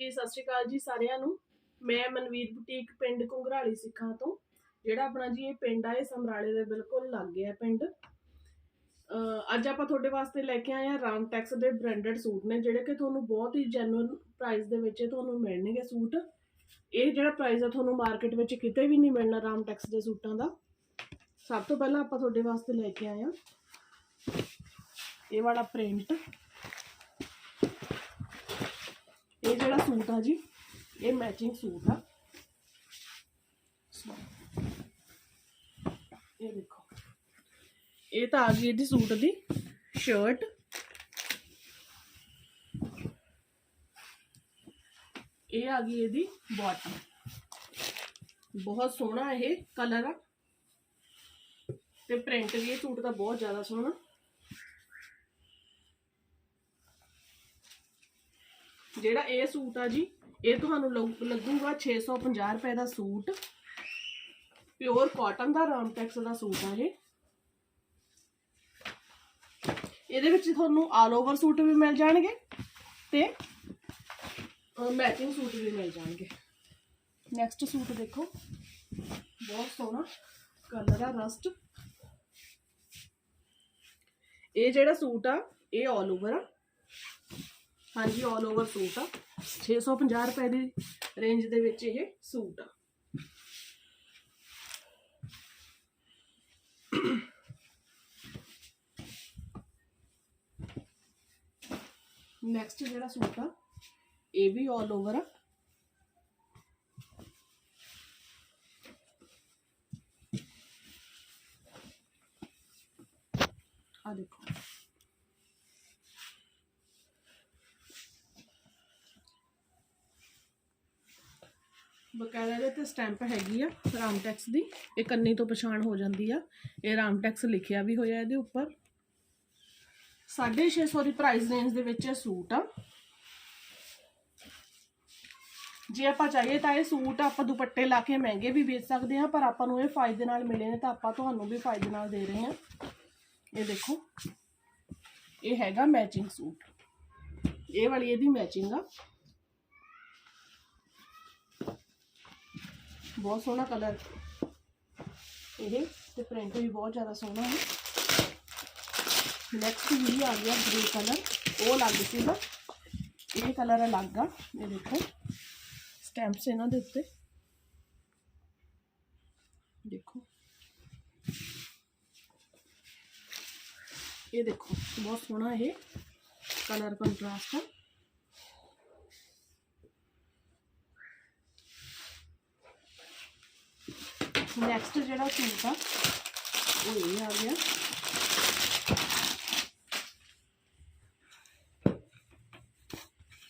ਜੀ ਸਤਿ ਸ਼੍ਰੀ ਅਕਾਲ ਜੀ ਸਾਰਿਆਂ ਨੂੰ। ਮੈਂ ਮਨਵੀਰ ਬੁਟੀਕ, ਪਿੰਡ ਘੁੰਗਰਾਲੀ ਸਿੱਖਾਂ ਤੋਂ। ਜਿਹੜਾ ਆਪਣਾ ਜੀ ਇਹ ਪਿੰਡ ਆ, ਇਹ ਸਮਰਾਲੇ ਦੇ ਬਿਲਕੁਲ ਲਾਗੇ ਆ ਪਿੰਡ। ਅੱਜ ਆਪਾਂ ਤੁਹਾਡੇ ਵਾਸਤੇ ਲੈ ਕੇ ਆਏ ਆ ਰਾਮਟੈਕਸ ਦੇ ਬ੍ਰਾਂਡਡ ਸੂਟ ਨੇ, ਜਿਹੜੇ ਕਿ ਤੁਹਾਨੂੰ ਬਹੁਤ ਹੀ ਜੈਨੂਇਨ ਪ੍ਰਾਈਸ ਦੇ ਵਿੱਚ ਤੁਹਾਨੂੰ ਮਿਲਣਗੇ ਸੂਟ। ਇਹ ਜਿਹੜਾ ਪ੍ਰਾਈਸ ਆ, ਤੁਹਾਨੂੰ ਮਾਰਕੀਟ ਵਿੱਚ ਕਿਤੇ ਵੀ ਨਹੀਂ ਮਿਲਣਾ ਰਾਮ ਟੈਕਸ ਦੇ ਸੂਟਾਂ ਦਾ। ਸਭ ਤੋਂ ਪਹਿਲਾਂ ਆਪਾਂ ਤੁਹਾਡੇ ਵਾਸਤੇ ਲੈ ਕੇ ਆਏ ਆ। ਇਹ ਵਾਲਾ ਪ੍ਰਿੰਟ ਇਹ ਜਿਹੜਾ ਸੂਟ ਆ ਜੀ? ਇਹ ਮੈਚਿੰਗ ਸੂਟ ਆ। ਇਹ ਦੇਖੋ। ਇਹ ਤਾਂ ਆ ਗਈ ਇਹਦੀ ਸੂਟ ਦੀ ਸ਼ਰਟ ਇਹ ਆ ਗਈ ਇਹਦੀ ਬਾਟਮ ਬਹੁਤ ਸੋਹਣਾ ਇਹ ਕਲਰ ਆ। ਤੇ ਪ੍ਰਿੰਟ ਵੀ ਇਹ ਸੂਟ ਦਾ ਬਹੁਤ ਜ਼ਿਆਦਾ ਸੋਹਣਾ। ਜਿਹੜਾ ਇਹ ਸੂਟ ਆ ਜੀ, ਇਹ ਤੁਹਾਨੂੰ ਲਊ- ਲੱਗੂਗਾ 650 ਰੁਪਏ ਦਾ ਸੂਟ। ਪਿਓਰ ਕਾਟਨ ਦਾ ਰਾਮਟੈਕਸ ਦਾ ਸੂਟ ਆ ਇਹ। ਇਹਦੇ ਵਿੱਚ ਤੁਹਾਨੂੰ ਆਲ ਓਵਰ ਸੂਟ ਵੀ ਮਿਲ ਜਾਣਗੇ ਤੇ ਮੈਚਿੰਗ ਸੂਟ ਵੀ ਮਿਲ ਜਾਣਗੇ। ਨੈਕਸਟ ਸੂਟ ਦੇਖੋ। ਬਹੁਤ ਸੋਹਣਾ ਕਲਰ ਆ ਰਸਟ ਇਹ ਜਿਹੜਾ ਸੂਟ ਆ, ਇਹ ਆਲ ਓਵਰ ਆ। ਹਾਂਜੀ ਆਲ ਓਵਰ ਸੂਟ ਆ 650 ਰੁਪਏ ਦੀ ਰੇਂਜ ਦੇ ਵਿੱਚ ਇਹ ਸੂਟ ਆ ਨੈਕਸਟ ਜਿਹੜਾ ਸੂਟ ਆ ਇਹ ਵੀ ਆਲ ਓਵਰ ਆ ਆ ਦੇਖੋ ਬਕਾਇਦਾ ਇਹਦੇ ਤੇ ਸਟੈਂਪ ਹੈਗੀ ਆ ਰਾਮਟੈਕਸ ਦੀ। ਇਹ ਕੰਨੀ ਤੋਂ ਪਛਾਣ ਹੋ ਜਾਂਦੀ ਆ। ਇਹ ਰਾਮਟੈਕਸ ਲਿਖਿਆ ਵੀ ਹੋਇਆ ਇਹਦੇ ਉੱਪਰ। 650 ਦੀ ਪ੍ਰਾਈਸ ਰੇਂਜ ਦੇ ਵਿੱਚ ਇਹ ਸੂਟ ਆ। ਜੇ ਆਪਾਂ ਚਾਹੀਏ ਤਾਂ ਇਹ ਸੂਟ ਆਪਾਂ ਦੁਪੱਟੇ ਲਾ ਕੇ ਮਹਿੰਗੇ ਵੀ ਵੇਚ ਸਕਦੇ ਹਾਂ, ਪਰ ਆਪਾਂ ਨੂੰ ਇਹ ਫਾਇਦੇ ਨਾਲ ਮਿਲੇ ਨੇ ਤਾਂ ਆਪਾਂ ਤੁਹਾਨੂੰ ਵੀ ਫਾਇਦੇ ਨਾਲ ਦੇ ਰਹੇ ਹਾਂ। ਇਹ ਦੇਖੋ। ਇਹ ਹੈਗਾ ਮੈਚਿੰਗ ਸੂਟ। ਇਹ ਵਾਲੀ ਇਹਦੀ ਮੈਚਿੰਗ ਆ। ਬਹੁਤ ਸੋਹਣਾ ਕਲਰ ਇਹ ਤੇ ਪ੍ਰਿੰਟ ਵੀ ਬਹੁਤ ਜ਼ਿਆਦਾ ਸੋਹਣਾ ਹੈ ਨੈਕਸਟ ਵੀ ਆ ਗਿਆ ਬਲੂ ਕਲਰ ਉਹ ਲੱਗ ਸੀਗਾ ਇਹ ਕਲਰ ਅਲੱਗ ਆ ਇਹ ਦੇਖੋ ਸਟੈਂਪਸ ਇਹਨਾਂ ਦੇ ਉੱਤੇ ਦੇਖੋ ਇਹ ਦੇਖੋ ਬਹੁਤ ਸੋਹਣਾ ਇਹ ਕਲਰ ਕੰਟਰਾਸਟ ਹੈ ਨੈਕਸਟ ਜਿਹੜਾ ਸੂਟ ਆ, ਉਹ ਇਹ ਆ ਗਿਆ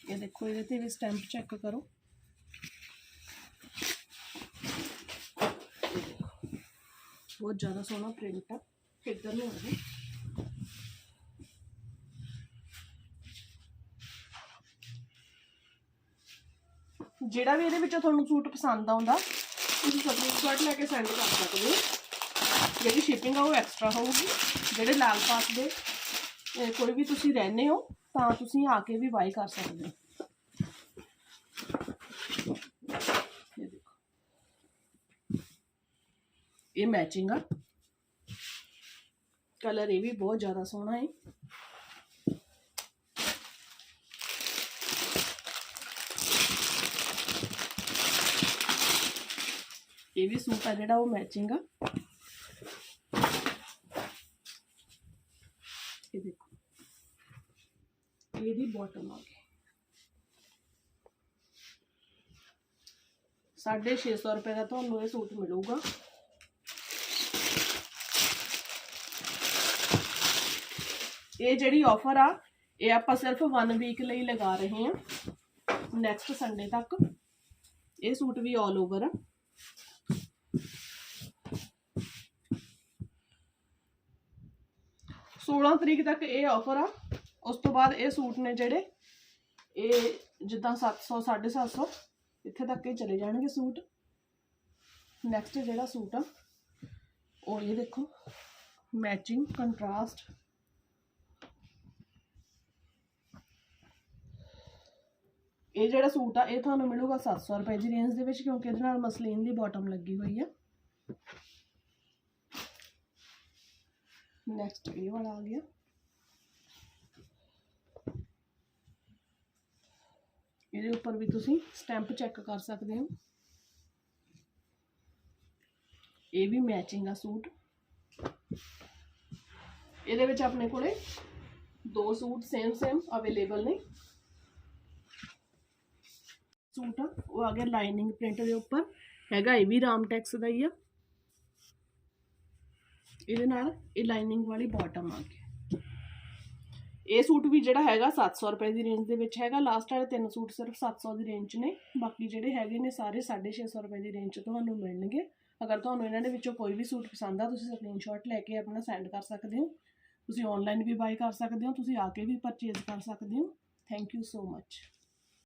ਇਹ ਦੇਖੋ, ਇਹਦੇ ਤੇ ਵੀ ਸਟੈਂਪ ਚੈੱਕ ਕਰੋ ਬਹੁਤ ਜ਼ਿਆਦਾ ਸੋਹਣਾ ਪ੍ਰਿੰਟ ਆ, ਇੱਧਰ ਨੂੰ ਆ ਜਾਓ। ਜਿਹੜਾ ਵੀ ਇਹਦੇ ਵਿੱਚੋਂ ਤੁਹਾਨੂੰ ਸੂਟ ਪਸੰਦ ਆਉਂਦਾ ਤੁਸੀਂ ਸਕਰੀਨਸ਼ਾਟ ਲੈ ਕੇ ਸੈਂਡ ਕਰ ਸਕਦੇ ਹੋ ਜਿਹੜੀ ਸ਼ਿਪਿੰਗ ਆ ਉਹ ਐਕਸਟਰਾ ਹੋਊਗੀ ਜਿਹੜੇ ਲਾਲ ਪਾਸ ਦੇ ਅਹ ਕੋਈ ਵੀ ਤੁਸੀਂ ਰਹਿੰਦੇ ਹੋ ਤਾਂ ਤੁਸੀਂ ਆ ਕੇ ਵੀ ਬਾਈ ਕਰ ਸਕਦੇ ਹੋ ਇਹ ਦੇਖੋ ਇਹ ਮੈਚਿੰਗ ਆ ਕਲਰ ਇਹ ਵੀ ਬਹੁਤ ਜ਼ਿਆਦਾ ਸੋਹਣਾ ਹੈ ये भी सूट है जोड़ा वो मैचिंग देखो। ये बॉटम आ गई साढ़े छे सौ रुपये का तो थानू ये सूट मिलेगा। ये जी ऑफ़र आ, ये आप सिर्फ़ वन वीक लगा रहे हैं। नैक्सट संडे तक। ये सूट भी ऑल ओवर है। सोलह तरीक तक यह ऑफ़र आ। उस तो बाद सूट ने जोड़े ये जिदा सत्त सौ, साढ़े सत सौ इतने तक के चले जाएँगे सूट। नैक्सट जोड़ा सूट आ और ये देखो मैचिंग कंट्रास्ट ये जोड़ा सूट आ यह थानू मिलेगा सत्त सौ रुपए की रेंज के मसलीन की बॉटम लगी हुई है ਨੈਕਸਟ ਇਹ ਵਾਲਾ ਆ ਗਿਆ ਇਹਦੇ ਉੱਪਰ ਵੀ ਤੁਸੀਂ ਸਟੈਂਪ ਚੈੱਕ ਕਰ ਸਕਦੇ ਹੋ ਇਹ ਵੀ ਮੈਚਿੰਗ ਆ ਸੂਟ ਇਹਦੇ ਵਿੱਚ ਆਪਣੇ ਕੋਲੇ ਦੋ ਸੂਟ ਸੇਮ ਸੇਮ ਅਵੇਲੇਬਲ ਨੇ ਸੂਟ ਆ ਉਹ ਆ ਗਿਆ ਲਾਈਨਿੰਗ ਪ੍ਰਿੰਟ ਦੇ ਉੱਪਰ ਹੈਗਾ ਇਹ ਵੀ ਰਾਮਟੈਕਸ ਦਾ ਹੀ ਆ ਇਹਦੇ ਨਾਲ ਇਹ ਲਾਈਨਿੰਗ ਵਾਲੀ ਬਾਟਮ ਆ ਗਈ। ਇਹ ਸੂਟ ਵੀ ਜਿਹੜਾ ਹੈਗਾ 700 ਰੁਪਏ ਦੀ ਰੇਂਜ ਦੇ ਵਿੱਚ ਹੈਗਾ। ਲਾਸਟ ਵਾਲੇ ਤਿੰਨ ਸੂਟ ਸਿਰਫ 700 ਦੀ ਰੇਂਜ 'ਚ ਨੇ। ਬਾਕੀ ਜਿਹੜੇ ਹੈਗੇ ਨੇ ਸਾਰੇ 650 ਰੁਪਏ ਦੀ ਰੇਂਜ 'ਚ ਤੁਹਾਨੂੰ ਮਿਲਣਗੇ। ਅਗਰ ਤੁਹਾਨੂੰ ਇਹਨਾਂ ਦੇ ਵਿੱਚੋਂ ਕੋਈ ਵੀ ਸੂਟ ਪਸੰਦ ਆ, ਤੁਸੀਂ ਸਕਰੀਨਸ਼ਾਟ ਲੈ ਕੇ ਆਪਣਾ ਸੈਂਡ ਕਰ ਸਕਦੇ ਹੋ। ਤੁਸੀਂ ਆਨਲਾਈਨ ਵੀ ਬਾਈ ਕਰ ਸਕਦੇ ਹੋ। ਤੁਸੀਂ ਆ ਕੇ ਵੀ ਪਰਚੇਜ਼ ਕਰ ਸਕਦੇ ਹੋ। Thank you so much